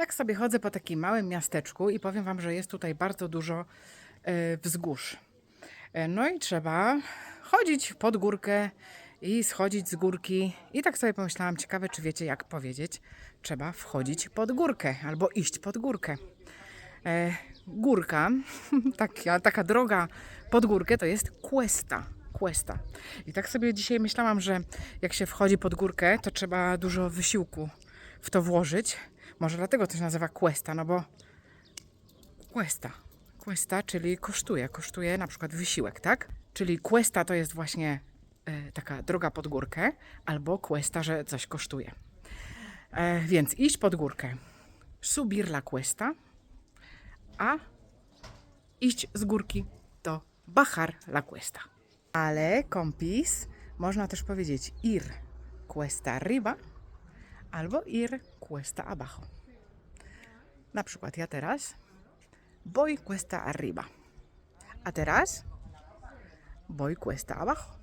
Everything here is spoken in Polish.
Tak sobie chodzę po takim małym miasteczku i powiem Wam, że jest tutaj bardzo dużo e, wzgórz. E, no i trzeba chodzić pod górkę i schodzić z górki. I tak sobie pomyślałam, ciekawe, czy wiecie, jak powiedzieć, trzeba wchodzić pod górkę albo iść pod górkę. E, górka, taka, taka droga pod górkę to jest cuesta. Cuesta. I tak sobie dzisiaj myślałam, że jak się wchodzi pod górkę, to trzeba dużo wysiłku w to włożyć. Może dlatego się nazywa cuesta, no bo cuesta. Cuesta, czyli kosztuje. Kosztuje na przykład wysiłek, tak? Czyli cuesta to jest właśnie e, taka droga pod górkę, albo cuesta, że coś kosztuje. E, więc iść pod górkę. Subir la cuesta, a iść z górki to bajar la cuesta. Ale kompis można też powiedzieć ir cuesta arriba albo ir cuesta abajo. Na przykład ja teraz voy cuesta arriba, a voy cuesta abajo.